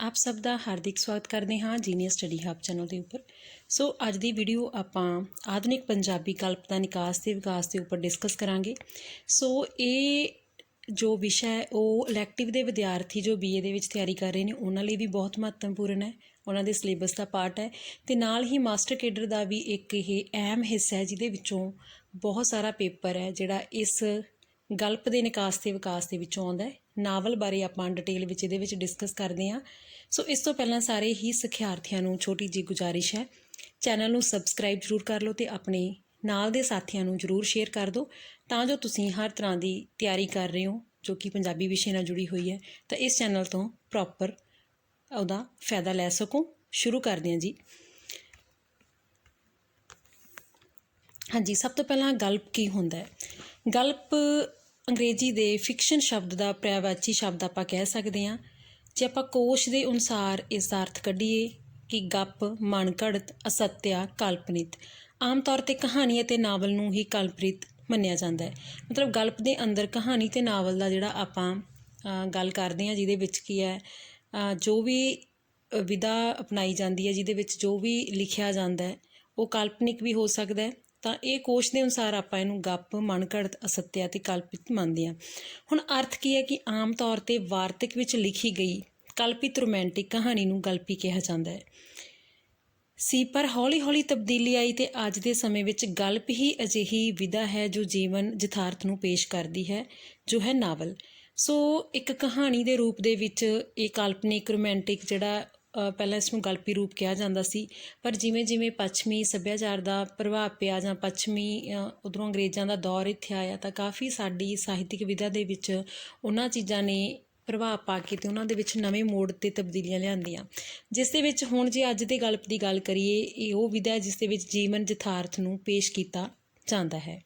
ਆਪ ਸਭ ਦਾ ਹਾਰਦਿਕ ਸਵਾਗਤ ਕਰਦੇ ਹਾਂ ਜੀਨੀਅਸ ਸਟੱਡੀ ਹੱਬ ਚੈਨਲ ਦੇ ਉੱਪਰ। ਸੋ ਅੱਜ ਦੀ ਵੀਡੀਓ ਆਪਾਂ ਆਧੁਨਿਕ ਪੰਜਾਬੀ ਕਲਪ ਦਾ ਨਿਕਾਸ ਤੇ ਵਿਕਾਸ ਦੇ ਉੱਪਰ ਡਿਸਕਸ ਕਰਾਂਗੇ। ਸੋ ਇਹ ਜੋ ਵਿਸ਼ਾ ਹੈ, ਉਹ ਇਲੈਕਟਿਵ ਦੇ ਵਿਦਿਆਰਥੀ ਜੋ ਬੀਏ ਦੇ ਵਿੱਚ ਤਿਆਰੀ ਕਰ ਰਹੇ ਨੇ, ਉਹਨਾਂ ਲਈ ਵੀ ਬਹੁਤ ਮਹੱਤਵਪੂਰਨ ਹੈ। ਉਹਨਾਂ ਦੇ ਸਿਲੇਬਸ ਦਾ ਪਾਰਟ ਹੈ ਤੇ ਨਾਲ ਹੀ ਮਾਸਟਰ ਕੇਡਰ ਦਾ ਵੀ ਇੱਕ ਇਹ ਅਹਿਮ ਹਿੱਸਾ ਹੈ, ਜਿਹਦੇ ਵਿੱਚੋਂ ਬਹੁਤ ਸਾਰਾ ਪੇਪਰ ਹੈ, ਜਿਹੜਾ ਇਸ ਗਲਪ ਦੇ ਨਿਕਾਸ ਤੇ ਵਿਕਾਸ ਦੇ ਵਿੱਚੋਂ ਆਉਂਦਾ ਹੈ। ਨਾਵਲ ਬਾਰੇ ਆਪਾਂ ਡਿਟੇਲ ਵਿੱਚ ਇਹਦੇ ਵਿੱਚ ਡਿਸਕਸ ਕਰਦੇ ਹਾਂ। ਸੋ ਇਸ ਤੋਂ ਪਹਿਲਾਂ ਸਾਰੇ ਹੀ ਸਿਖਿਆਰਥੀਆਂ ਨੂੰ ਛੋਟੀ ਜੀ ਗੁਜ਼ਾਰਿਸ਼ ਹੈ। ਚੈਨਲ ਨੂੰ ਸਬਸਕ੍ਰਾਈਬ ਜ਼ਰੂਰ ਕਰ ਲਓ ਤੇ ਆਪਣੇ ਨਾਲ ਦੇ ਸਾਥੀਆਂ ਨੂੰ ਜ਼ਰੂਰ ਸ਼ੇਅਰ ਕਰ ਦਿਓ। ਤਾਂ ਜੋ ਤੁਸੀਂ ਹਰ ਤਰ੍ਹਾਂ ਦੀ ਤਿਆਰੀ ਕਰ ਰਹੇ ਹੋ, ਜੋ ਕਿ ਪੰਜਾਬੀ ਵਿਸ਼ੇ ਨਾਲ ਜੁੜੀ ਹੋਈ ਹੈ, ਤਾਂ ਇਸ ਚੈਨਲ ਤੋਂ ਪ੍ਰੋਪਰ ਉਹਦਾ ਫਾਇਦਾ ਲੈ ਸਕੋ। ਸ਼ੁਰੂ ਕਰਦੇ ਹਾਂ ਜੀ। ਹਾਂਜੀ, ਸਭ ਤੋਂ ਪਹਿਲਾਂ ਗਲਪ ਕੀ ਹੁੰਦਾ ਹੈ? ਗਲਪ ਅੰਗਰੇਜ਼ੀ ਦੇ ਫਿਕਸ਼ਨ ਸ਼ਬਦ ਦਾ ਪ੍ਰਯਾਵਾਚੀ ਸ਼ਬਦ ਆਪਾਂ ਕਹਿ ਸਕਦੇ ਹਾਂ। ਜੇ ਆਪਾਂ ਕੋਸ਼ ਦੇ ਅਨੁਸਾਰ ਇਸ ਦਾ ਅਰਥ ਕੱਢੀਏ ਕਿ ਗੱਪ ਮਨਘੜਤ ਅਸਤਿਆ ਕਲਪਨਿਤ ਆਮ ਤੌਰ ਤੇ ਕਹਾਣੀ ਅਤੇ ਨਾਵਲ ਨੂੰ ਹੀ ਕਲਪਰਿਤ ਮੰਨਿਆ ਜਾਂਦਾ ਹੈ। ਮਤਲਬ ਗਲਪ ਦੇ ਅੰਦਰ ਕਹਾਣੀ ਤੇ ਨਾਵਲ ਦਾ ਜਿਹੜਾ ਆਪਾਂ ਗੱਲ ਕਰਦੇ ਹਾਂ ਜਿਹਦੇ ਵਿੱਚ ਕੀ ਹੈ ਜੋ ਵੀ ਅ, ਵਿਧਾ ਅਪਣਾਈ ਜਾਂਦੀ ਹੈ ਜਿਹਦੇ ਵਿੱਚ ਜੋ ਵੀ ਲਿਖਿਆ ਜਾਂਦਾ ਹੈ ਉਹ ਕਾਲਪਨਿਕ ਵੀ ਹੋ ਸਕਦਾ ਹੈ ਤਾਂ ਇਹ ਕੋਸ਼ ਦੇ ਅਨੁਸਾਰ ਆਪਾਂ ਇਹਨੂੰ ਗੱਪ ਮਨਘੜਤ ਅਸਤਿਆ ਤੇ ਕਲਪਿਤ ਮੰਨਦੇ ਹਾਂ। ਹੁਣ ਅਰਥ ਕੀ ਹੈ ਕਿ ਆਮ ਤੌਰ ਤੇ ਵਾਰਤਕ ਵਿੱਚ ਲਿਖੀ ਗਈ ਕਲਪਿਤ ਰੋਮਾਂਟਿਕ ਕਹਾਣੀ ਨੂੰ ਗਲਪੀ ਕਿਹਾ ਜਾਂਦਾ ਹੈ। ਸੀ, ਪਰ ਹੌਲੀ-ਹੌਲੀ ਤਬਦੀਲੀ ਆਈ ਤੇ ਅੱਜ ਦੇ ਸਮੇਂ ਵਿੱਚ ਗਲਪ ਹੀ ਅਜਿਹੀ ਵਿਧਾ ਹੈ ਜੋ ਜੀਵਨ ਯਥਾਰਥ ਨੂੰ ਪੇਸ਼ ਕਰਦੀ ਹੈ, ਜੋ ਹੈ ਨਾਵਲ। ਸੋ ਇੱਕ ਕਹਾਣੀ ਦੇ ਰੂਪ ਦੇ ਵਿੱਚ ਇਹ ਕਾਲਪਨਿਕ ਰੋਮਾਂਟਿਕ ਜਿਹੜਾ ਪਹਿਲਾਂ ਇਸ ਨੂੰ ਗਲਪੀ ਰੂਪ ਕਿਹਾ ਜਾਂਦਾ ਸੀ। ਪਰ ਜਿਵੇਂ ਜਿਵੇਂ ਪੱਛਮੀ ਸੱਭਿਆਚਾਰ ਦਾ ਪ੍ਰਭਾਵ ਪਿਆ ਜਾਂ ਪੱਛਮੀ ਉਧਰੋਂ ਅੰਗਰੇਜ਼ਾਂ ਦਾ ਦੌਰ ਇੱਥੇ ਆਇਆ ਤਾਂ ਕਾਫੀ ਸਾਡੀ ਸਾਹਿਤਿਕ ਵਿਧਾ ਦੇ ਵਿੱਚ ਉਹਨਾਂ ਚੀਜ਼ਾਂ ਨੇ ਪ੍ਰਭਾਵ ਪਾ ਕੇ ਤੇ ਉਹਨਾਂ ਦੇ ਵਿੱਚ ਨਵੇਂ ਮੋੜ ਤੇ ਤਬਦੀਲੀਆਂ ਲਿਆਂਦੀਆਂ। ਜਿਸ ਦੇ ਵਿੱਚ ਹੁਣ ਜੇ ਅੱਜ ਦੇ ਗਲਪ ਦੀ ਗੱਲ ਕਰੀਏ, ਇਹ ਉਹ ਵਿਧਾ ਜਿਸ ਦੇ ਵਿੱਚ ਜੀਵਨ ਯਥਾਰਥ ਨੂੰ ਪੇਸ਼ ਕੀਤਾ ਜਾਂਦਾ ਹੈ।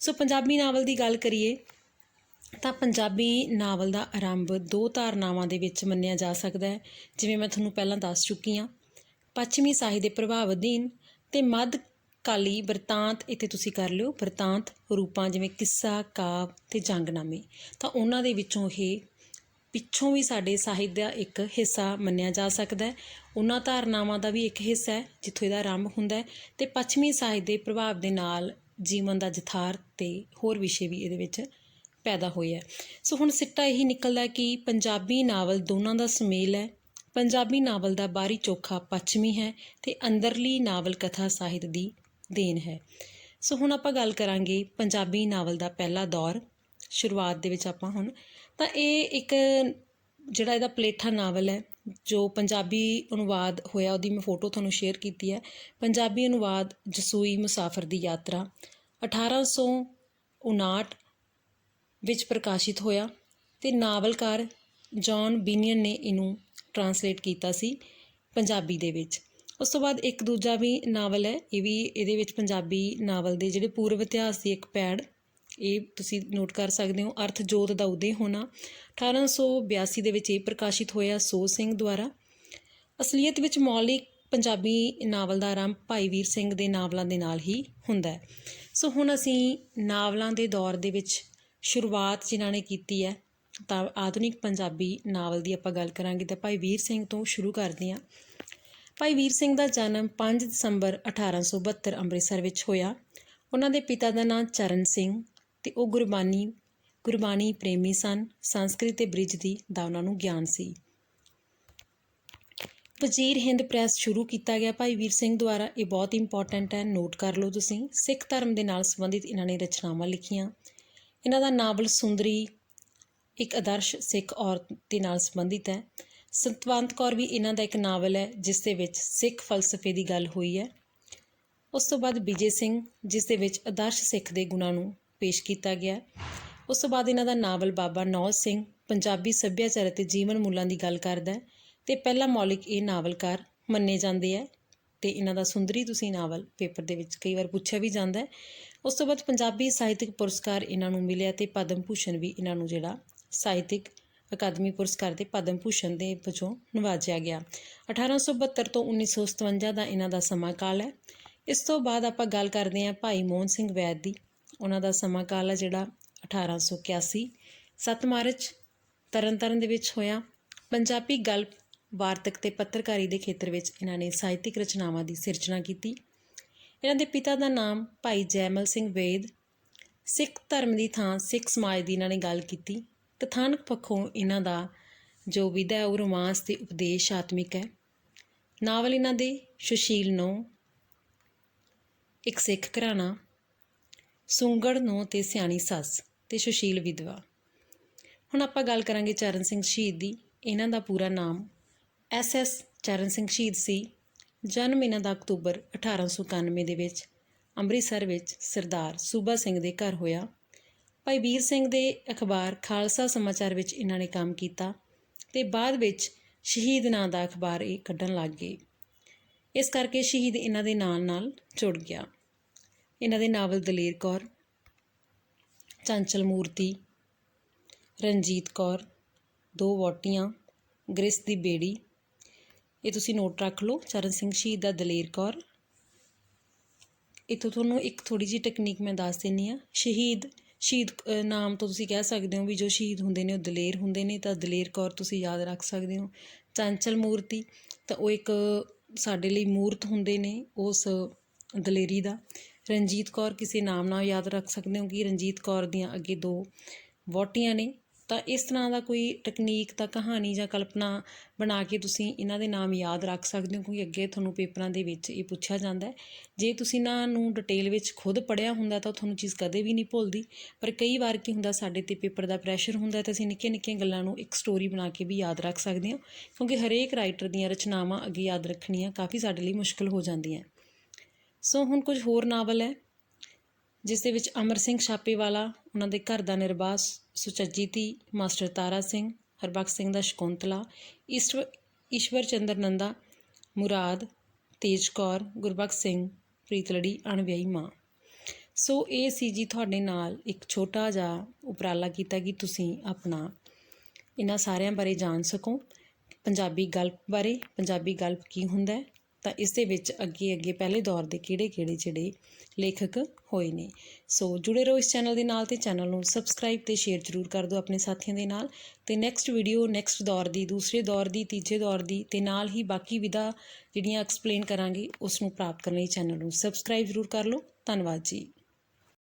ਸੋ ਪੰਜਾਬੀ ਨਾਵਲ ਦੀ ਗੱਲ ਕਰੀਏ ਤਾਂ ਪੰਜਾਬੀ ਨਾਵਲ ਦਾ ਆਰੰਭ ਦੋ ਧਾਰਨਾਵਾਂ ਦੇ ਵਿੱਚ ਮੰਨਿਆ ਜਾ ਸਕਦਾ ਹੈ, ਜਿਵੇਂ ਮੈਂ ਤੁਹਾਨੂੰ ਪਹਿਲਾਂ ਦੱਸ ਚੁੱਕੀ ਹਾਂ। ਪੱਛਮੀ ਸਾਹਿਤ ਦੇ ਪ੍ਰਭਾਵ ਅਧੀਨ ਤੇ ਮੱਧ ਕਾਲੀ ਵਰਤਾਂਤ ਇੱਥੇ ਤੁਸੀਂ ਕਰ ਲਿਓ ਵਰਤਾਂਤ ਰੂਪਾਂ ਜਿਵੇਂ ਕਿੱਸਾ, ਕਾਵ ਤੇ ਜੰਗਨਾਮੇ। ਤਾਂ ਉਹਨਾਂ ਦੇ ਵਿੱਚੋਂ ਇਹ ਪਿੱਛੋਂ ਵੀ ਸਾਡੇ ਸਾਹਿਤ ਦਾ ਇੱਕ ਹਿੱਸਾ ਮੰਨਿਆ ਜਾ ਸਕਦਾ ਹੈ। ਉਹਨਾਂ ਧਾਰਨਾਵਾਂ ਦਾ ਵੀ ਇੱਕ ਹਿੱਸਾ ਹੈ, ਜਿੱਥੋਂ ਇਹਦਾ ਆਰੰਭ ਹੁੰਦਾ ਹੈ ਤੇ ਪੱਛਮੀ ਸਾਹਿਤ ਦੇ ਪ੍ਰਭਾਵ ਦੇ ਨਾਲ ਜੀਵਨ ਦਾ ਯਥਾਰਥ ਤੇ ਹੋਰ ਵਿਸ਼ੇ ਵੀ ਇਹਦੇ ਵਿੱਚ ਪੈਦਾ ਹੋਈ ਹੈ। ਸੋ ਹੁਣ ਸਿੱਟਾ ਇਹੀ ਨਿਕਲਦਾ ਕਿ ਪੰਜਾਬੀ ਨਾਵਲ ਦੋਨਾਂ ਦਾ ਸੁਮੇਲ ਹੈ। ਪੰਜਾਬੀ ਨਾਵਲ ਦਾ ਬਾਹਰੀ ਚੋਖਾ ਪੱਛਮੀ ਹੈ ਤੇ ਅੰਦਰਲੀ ਨਾਵਲ ਕਥਾ ਸਾਹਿਤ ਦੀ ਦੇਣ ਹੈ। ਸੋ ਹੁਣ ਆਪਾਂ ਗੱਲ ਕਰਾਂਗੇ ਪੰਜਾਬੀ ਨਾਵਲ ਦਾ ਪਹਿਲਾ ਦੌਰ। ਸ਼ੁਰੂਆਤ ਦੇ ਵਿੱਚ ਆਪਾਂ ਹੁਣ। ਤਾਂ ਇਹ ਇੱਕ ਜਿਹੜਾ ਇਹਦਾ ਪਲੇਠਾ ਨਾਵਲ ਹੈ, ਜੋ ਪੰਜਾਬੀ ਅਨੁਵਾਦ ਹੋਇਆ, ਉਹਦੀ ਮੈਂ ਫੋਟੋ ਤੁਹਾਨੂੰ ਸ਼ੇਅਰ ਕੀਤੀ ਹੈ। ਪੰਜਾਬੀ ਅਨੁਵਾਦ ਜਸੂਈ ਮੁਸਾਫਰ ਦੀ ਯਾਤਰਾ 1859 ਵਿੱਚ ਪ੍ਰਕਾਸ਼ਿਤ ਹੋਇਆ ਤੇ ਨਾਵਲਕਾਰ ਜੌਨ ਬੀਨੀਅਨ ਨੇ ਇਹਨੂੰ ਟਰਾਂਸਲੇਟ ਕੀਤਾ ਸੀ ਪੰਜਾਬੀ ਦੇ ਵਿੱਚ। ਉਸ ਤੋਂ ਬਾਅਦ ਇੱਕ ਦੂਜਾ ਵੀ ਨਾਵਲ ਹੈ, ਇਹ ਵੀ ਇਹਦੇ ਵਿੱਚ ਪੰਜਾਬੀ ਨਾਵਲ ਦੇ ਜਿਹੜੇ ਪੂਰਵ ਇਤਿਹਾਸ ਦੀ ਇੱਕ ਪੈੜ, ਇਹ ਤੁਸੀਂ ਨੋਟ ਕਰ ਸਕਦੇ ਹੋ ਅਰਥ ਜੋਤ ਦਾ ਉਦੇ ਹੋਣਾ 1882 ਦੇ ਵਿੱਚ ਇਹ ਪ੍ਰਕਾਸ਼ਿਤ ਹੋਇਆ ਸੋ ਸਿੰਘ ਦੁਆਰਾ। ਅਸਲੀਅਤ ਵਿੱਚ ਮੌਲਿਕ ਪੰਜਾਬੀ ਨਾਵਲ ਦਾ ਆਰੰਭ ਭਾਈ ਵੀਰ ਸਿੰਘ ਦੇ ਨਾਵਲਾਂ ਦੇ ਨਾਲ ਹੀ ਹੁੰਦਾ ਹੈ। ਸੋ ਹੁਣ ਅਸੀਂ ਨਾਵਲਾਂ ਦੇ ਦੌਰ ਦੇ ਵਿੱਚ ਸ਼ੁਰੂਆਤ ਜਿਨ੍ਹਾਂ ਨੇ ਕੀਤੀ ਹੈ, ਤਾਂ ਆਧੁਨਿਕ ਪੰਜਾਬੀ ਨਾਵਲ ਦੀ ਆਪਾਂ ਗੱਲ ਕਰਾਂਗੇ ਤਾਂ ਭਾਈ ਵੀਰ ਸਿੰਘ ਤੋਂ ਸ਼ੁਰੂ ਕਰਦੇ ਹਾਂ। ਭਾਈ ਵੀਰ ਸਿੰਘ ਦਾ ਜਨਮ 5 ਦਸੰਬਰ 1872 ਅੰਮ੍ਰਿਤਸਰ ਵਿੱਚ ਹੋਇਆ। ਉਹਨਾਂ ਦੇ ਪਿਤਾ ਦਾ ਨਾਮ ਚਰਨ ਸਿੰਘ ਤੇ ਉਹ ਗੁਰਬਾਣੀ ਗੁਰਬਾਣੀ ਪ੍ਰੇਮੀ ਸਨ। ਸੰਸਕ੍ਰਿਤ ਤੇ ਬ੍ਰਿਜ ਦੀ ਦਾ ਉਹਨਾਂ ਨੂੰ ਗਿਆਨ ਸੀ। ਵਜ਼ੀਰ ਹਿੰਦ ਪ੍ਰੈਸ ਸ਼ੁਰੂ ਕੀਤਾ ਗਿਆ। ਭਾਈ ਵੀਰ ਸਿੰਘ ਦੁਆਰਾ ਇਹ ਬਹੁਤ ਇੰਪੋਰਟੈਂਟ ਹੈ। ਨੋਟ ਕਰ ਲਓ ਤੁਸੀਂ। ਸਿੱਖ ਧਰਮ ਦੇ ਨਾਲ ਸੰਬੰਧਿਤ ਇਹਨਾਂ ਨੇ ਰਚਨਾਵਾਂ ਲਿਖੀਆਂ। ਇਹਨਾਂ ਦਾ ਨਾਵਲ ਸੁੰਦਰੀ ਇੱਕ ਆਦਰਸ਼ ਸਿੱਖ ਔਰਤ ਦੇ ਨਾਲ ਸੰਬੰਧਿਤ ਹੈ। ਸੰਤਵੰਤ ਕੌਰ ਵੀ ਇਹਨਾਂ ਦਾ ਇੱਕ ਨਾਵਲ ਹੈ, ਜਿਸ ਦੇ ਵਿੱਚ ਸਿੱਖ ਫਲਸਫੇ ਦੀ ਗੱਲ ਹੋਈ ਹੈ। ਉਸ ਤੋਂ ਬਾਅਦ ਵਿਜੇ ਸਿੰਘ, ਜਿਸ ਦੇ ਵਿੱਚ ਆਦਰਸ਼ ਸਿੱਖ ਦੇ ਗੁਣਾਂ ਨੂੰ ਪੇਸ਼ ਕੀਤਾ ਗਿਆ। ਉਸ ਤੋਂ ਬਾਅਦ ਇਹਨਾਂ ਦਾ ਨਾਵਲ ਬਾਬਾ ਨੌਜ ਸਿੰਘ, ਪੰਜਾਬੀ ਸੱਭਿਆਚਾਰ ਅਤੇ ਜੀਵਨ ਮੁੱਲਾਂ ਦੀ ਗੱਲ ਕਰਦਾ ਹੈ ਤੇ ਪਹਿਲਾ ਮੌਲਿਕ ਇਹ ਨਾਵਲਕਾਰ ਮੰਨੇ ਜਾਂਦੇ ਹੈ। ਤੇ ਇਹਨਾਂ ਦਾ ਸੁੰਦਰੀ ਤੁਸੀਂ ਨਾਵਲ ਪੇਪਰ ਦੇ ਵਿੱਚ ਕਈ ਵਾਰ ਪੁੱਛਿਆ ਵੀ ਜਾਂਦਾ ਹੈ। ਉਸ ਤੋਂ ਬਾਅਦ ਪੰਜਾਬੀ ਸਾਹਿਤਿਕ ਪੁਰਸਕਾਰ ਇਹਨਾਂ ਨੂੰ ਮਿਲਿਆ ਤੇ ਪਦਮ ਭੂਸ਼ਣ ਵੀ ਇਹਨਾਂ ਨੂੰ ਜਿਹੜਾ ਸਾਹਿਤਿਕ ਅਕਾਦਮੀ ਪੁਰਸਕਾਰ ਦੇ ਪਦਮ ਭੂਸ਼ਣ ਦੇ ਵਜੋਂ ਨਵਾਜਿਆ ਗਿਆ। 1872 ਤੋਂ 1957 ਦਾ ਇਹਨਾਂ ਦਾ ਸਮਾਂ ਕਾਲ ਹੈ। ਇਸ ਤੋਂ ਬਾਅਦ ਆਪਾਂ ਗੱਲ ਕਰਦੇ ਹਾਂ ਭਾਈ ਮੋਹਨ ਸਿੰਘ ਵੈਦ ਦੀ। ਉਹਨਾਂ ਦਾ ਸਮਾਂ ਕਾਲ ਹੈ ਜਿਹੜਾ 1881 7 ਮਾਰਚ ਤਰਨਤਾਰਨ ਦੇ ਵਿੱਚ ਹੋਇਆ। ਪੰਜਾਬੀ ਗਲਪ ਵਾਰਤਕ ਤੇ ਪੱਤਰਕਾਰੀ ਦੇ ਖੇਤਰ ਵਿੱਚ ਇਹਨਾਂ ਨੇ ਸਾਹਿਤਿਕ ਰਚਨਾਵਾਂ ਦੀ ਸਿਰਜਣਾ ਕੀਤੀ। ਇਹਨਾਂ ਦੇ ਪਿਤਾ ਦਾ ਨਾਮ ਭਾਈ ਜੈਮਲ ਸਿੰਘ ਵੇਦ, ਸਿੱਖ ਧਰਮ ਦੀ ਥਾਂ ਸਿੱਖ ਸਮਾਜ ਦੀ ਇਹਨਾਂ ਨੇ ਗੱਲ ਕੀਤੀ। ਕਥਾਨਕ ਪੱਖੋਂ ਇਹਨਾਂ ਦਾ ਜੋ ਵਿਧਾ ਹੈ ਉਹ ਰੋਮਾਂਸ ਤੇ ਉਪਦੇਸ਼ ਆਤਮਿਕ ਹੈ। ਨਾਵਲ ਇਹਨਾਂ ਦੇ ਸੁਸ਼ੀਲ ਨੋ, ਇੱਕ ਸਿੱਖ ਘਰਾਣਾ, ਸੁੰਗੜ ਨੋ ਤੇ ਸਿਆਣੀ ਸੱਸ ਤੇ ਸੁਸ਼ੀਲ ਵਿਧਵਾ। ਹੁਣ ਆਪਾਂ ਗੱਲ ਕਰਾਂਗੇ ਚਰਨ ਸਿੰਘ ਸ਼ਹੀਦ ਦੀ। ਇਹਨਾਂ ਦਾ ਪੂਰਾ ਨਾਮ ਐਸ ਐਸ ਚਰਨ ਸਿੰਘ ਸ਼ਹੀਦ ਸੀ, ਜਨਮ ਇਹਨਾਂ ਦਾ ਅਕਤੂਬਰ 1891 ਦੇ ਵਿੱਚ, ਅੰਮ੍ਰਿਤਸਰ ਵਿੱਚ ਸਰਦਾਰ ਸੂਬਾ ਸਿੰਘ ਦੇ ਘਰ ਹੋਇਆ। ਭਾਈ ਵੀਰ ਸਿੰਘ ਦੇ ਅਖਬਾਰ ਖਾਲਸਾ ਸਮਾਚਾਰ ਵਿੱਚ ਇਹਨਾਂ ਨੇ ਕੰਮ ਕੀਤਾ ਤੇ ਬਾਅਦ ਵਿੱਚ ਸ਼ਹੀਦ ਨਾਂ ਦਾ ਅਖਬਾਰ ਇਹ ਕੱਢਣ ਲੱਗ ਗਏ। ਇਸ ਕਰਕੇ ਸ਼ਹੀਦ ਇਹਨਾਂ ਦੇ ਨਾਲ ਨਾਲ ਜੁੜ ਗਿਆ। ਇਹਨਾਂ ਦੇ ਨਾਵਲ ਦਲੇਰ ਕੌਰ, ਚੰਚਲ ਮੂਰਤੀ, ਰਣਜੀਤ ਕੌਰ, ਦੋ ਵੋਟੀਆਂ ਗ੍ਰਿਸ ਦੀ ਬੇੜੀ ਇਹ ਤੁਸੀਂ ਨੋਟ ਰੱਖ ਲਓ, ਚਰਨ ਸਿੰਘ ਸ਼ਹੀਦ ਦਾ ਦਲੇਰ ਕੌਰ। ਇੱਥੋਂ ਤੁਹਾਨੂੰ ਇੱਕ ਥੋੜੀ ਜਿਹੀ ਟੈਕਨੀਕ ਮੈਂ ਦੱਸ ਦਿੰਨੀ ਆ ਸ਼ਹੀਦ ਸ਼ਹੀਦ ਨਾਮ ਤੋਂ ਤੁਸੀਂ ਕਹਿ ਸਕਦੇ ਹੋ ਵੀ ਜੋ ਸ਼ਹੀਦ ਹੁੰਦੇ ਨੇ ਉਹ ਦਲੇਰ ਹੁੰਦੇ ਨੇ, ਤਾਂ ਦਲੇਰ ਕੌਰ ਤੁਸੀਂ ਯਾਦ ਰੱਖ ਸਕਦੇ ਹੋ। ਚੰਚਲ ਮੂਰਤੀ, ਤਾਂ ਉਹ ਇੱਕ ਸਾਡੇ ਲਈ ਮੂਰਤ ਹੁੰਦੇ ਨੇ ਉਸ ਦਲੇਰੀ ਦਾ। ਰਣਜੀਤ ਕੌਰ, ਕਿਸੇ ਨਾਮ ਨਾਲ ਯਾਦ ਰੱਖ ਸਕਦੇ ਹੋ ਕਿ ਰਣਜੀਤ ਕੌਰ ਦੀਆਂ ਅੱਗੇ ਦੋ ਵੋਟੀਆਂ ਨੇ। ਤਾਂ ਇਸ ਤਰ੍ਹਾਂ ਦਾ ਕੋਈ ਟੈਕਨੀਕ ਤਾਂ ਕਹਾਣੀ ਜਾਂ ਕਲਪਨਾ ਬਣਾ ਕੇ ਤੁਸੀਂ ਇਹਨਾਂ ਦੇ ਨਾਮ ਯਾਦ ਰੱਖ ਸਕਦੇ ਹੋ, ਕਿਉਂਕਿ ਅੱਗੇ ਤੁਹਾਨੂੰ ਪੇਪਰਾਂ ਦੇ ਵਿੱਚ ਇਹ ਪੁੱਛਿਆ ਜਾਂਦਾ ਹੈ। ਜੇ ਤੁਸੀਂ ਇਹਨਾਂ ਨੂੰ ਡਿਟੇਲ ਵਿੱਚ ਖੁਦ ਪੜਿਆ ਹੁੰਦਾ ਤਾਂ ਤੁਹਾਨੂੰ ਚੀਜ਼ ਕਦੇ ਵੀ ਨਹੀਂ ਭੁੱਲਦੀ। ਪਰ ਕਈ ਵਾਰ ਕੀ ਹੁੰਦਾ, ਸਾਡੇ ਤੇ ਪੇਪਰ ਦਾ ਪ੍ਰੈਸ਼ਰ ਹੁੰਦਾ ਤਾਂ ਅਸੀਂ ਨਿੱਕੀਆਂ ਨਿੱਕੀਆਂ ਗੱਲਾਂ ਨੂੰ ਇੱਕ ਸਟੋਰੀ ਬਣਾ ਕੇ ਵੀ ਯਾਦ ਰੱਖ ਸਕਦੇ ਹਾਂ, ਕਿਉਂਕਿ ਹਰੇਕ ਰਾਈਟਰ ਦੀਆਂ ਰਚਨਾਵਾਂ ਅੱਗੇ ਯਾਦ ਰੱਖਣੀਆਂ ਕਾਫੀ ਸਾਡੇ ਲਈ ਮੁਸ਼ਕਲ ਹੋ ਜਾਂਦੀਆਂ ਸੋ ਹੁਣ ਕੁਝ ਹੋਰ ਨਾਵਲ ਹੈ, ਜਿਸ ਦੇ ਵਿੱਚ ਅਮਰ ਸਿੰਘ ਛਾਪੇਵਾਲਾ ਉਹਨਾਂ ਦੇ ਘਰ ਦਾ ਨਿਰਬਾਸ ਸੁਚੱਜੀ ਧੀ ਮਾਸਟਰ ਤਾਰਾ ਸਿੰਘ, ਹਰਬਖਸ਼ ਸਿੰਘ ਦਾ ਸ਼ਕੁੰਤਲਾ ਈਸ਼ਵਰ ਈਸ਼ਵਰ ਚੰਦਰ ਨੰਦਾ, ਮੁਰਾਦ, ਤੇਜ ਕੌਰ, ਗੁਰਬਖਸ਼ ਸਿੰਘ ਪ੍ਰੀਤਲੜੀ ਅਣਵਿਆਹੀ ਮਾਂ। ਸੋ ਇਹ ਸੀ ਜੀ ਤੁਹਾਡੇ ਨਾਲ ਇੱਕ ਛੋਟਾ ਜਿਹਾ ਉਪਰਾਲਾ ਕੀਤਾ ਕਿ ਤੁਸੀਂ ਆਪਣਾ ਇਹਨਾਂ ਸਾਰਿਆਂ ਬਾਰੇ ਜਾਣ ਸਕੋ। ਪੰਜਾਬੀ ਗਲਪ ਬਾਰੇ ਪੰਜਾਬੀ ਗਲਪ ਕੀ ਹੁੰਦਾ ਹੈ? ਤਾਂ ਇਸ ਦੇ ਵਿੱਚ ਅੱਗੇ ਅੱਗੇ ਪਹਿਲੇ ਦੌਰ ਦੇ ਕਿਹੜੇ ਕਿਹੜੇ ਜਿਹੜੇ ਲੇਖਕ ਹੋਏ ਨੇ। ਸੋ ਜੁੜੇ ਰਹੋ ਇਸ ਚੈਨਲ ਦੇ ਨਾਲ ਤੇ ਚੈਨਲ ਨੂੰ ਸਬਸਕ੍ਰਾਈਬ ਤੇ ਸ਼ੇਅਰ ਜ਼ਰੂਰ ਕਰ ਦਿਓ ਆਪਣੇ ਸਾਥੀਆਂ ਦੇ ਨਾਲ। ਤੇ ਨੈਕਸਟ ਵੀਡੀਓ ਨੈਕਸਟ ਦੌਰ ਦੀ, ਦੂਸਰੇ ਦੌਰ ਦੀ, ਤੀਜੇ ਦੌਰ ਦੀ ਤੇ ਨਾਲ ਹੀ ਬਾਕੀ ਵਿਧਾ ਜਿਹੜੀਆਂ ਐਕਸਪਲੇਨ ਕਰਾਂਗੇ ਉਸ ਨੂੰ ਪ੍ਰਾਪਤ ਕਰਨ ਲਈ ਚੈਨਲ ਨੂੰ ਸਬਸਕ੍ਰਾਈਬ ਜ਼ਰੂਰ ਕਰ ਲਓ। ਧੰਨਵਾਦ ਜੀ।